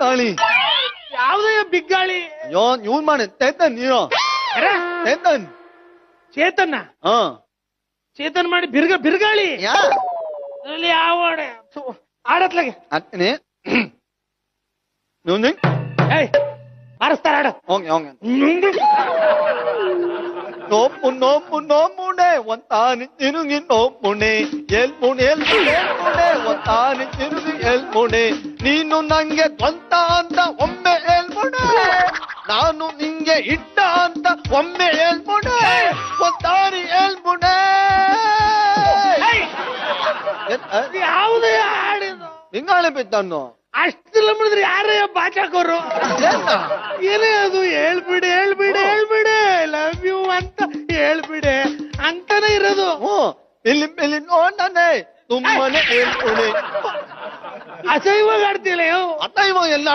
ಗಾಳಿ ಯಾವ್ದಯ್ಯ ಬಿಗ್ಗಾಳಿ ಅಯ್ಯೋ ಇವ್ನ್ ಮಾಡ ಚೇತನ್ ನೀನು ಚೇತನ್ ಚೇತನ್ನ ಹ ಚೇತನ್ ಮಾಡಿ ಬಿರ್ಗ ಬಿರ್ಗಾಳಿ ಯಾ ಅದ್ರಲ್ಲಿ ಯಾವ ಆಡೆ ಆಡತ್ಲಾಗೆ ಹಾಕ್ತೀನಿ ನೀವು ಏಯ್ ಮಾರಿಸ್ತಾರ ಆಡ ಹೋಗಿ ಹೋಗಿ ನೋಪು ನೋಪು ನೋಮುಣೆ ಒಂತಾನಿ ತಿರುಗಿ ನೋಪುಣೆ ಎಲ್ಪುಣೆ ಎಲ್ಪುಣೆ ಎಲ್ಪುಣೆ ಒಂತಾನಿ ತಿರುಗಿ ಎಲ್ಪುಣೆ ನೀನು ನಂಗೆ ಸ್ವಂತ ಅಂತ ಒಮ್ಮೆ ಹೇಳ್ಬೋಣ ನಾನು ನಿಂಗೆ ಇಟ್ಟ ಅಂತ ಒಮ್ಮೆ ಹೇಳ್ಬೋಣ ಒಂದಾರಿ ಹೇಳ್ಬೋಣ ಯಾವುದೇ ಆಡಿದು ಹಿಂಗಾಳೆ ಬಿದ್ದನ್ನು ಅಷ್ಟಿಲ್ಲ ಮಾಡಿದ್ರೆ ಯಾರೇ ಬಾಚಾಕೋರು? ಏನೇ ಅದು ಹೇಳ್ಬಿಡಿ ಹೇಳ್ಬಿಡಿ ಹೇಳ್ಬಿಡಿ. ಲವ್ ಯು ಅಂತ ಹೇಳ್ಬಿಡಿ. ಅಂತಾನೆ ಇರೋದು. ಹ್ಞೂ ಇಲ್ಲಿ ಇಲ್ಲಿ ನೋಡನೆ ತುಂಬಾನೇ ಹೇಳ್ಕೊಡಿ அசைவ கடத்திலையும் அசைவம் எல்லா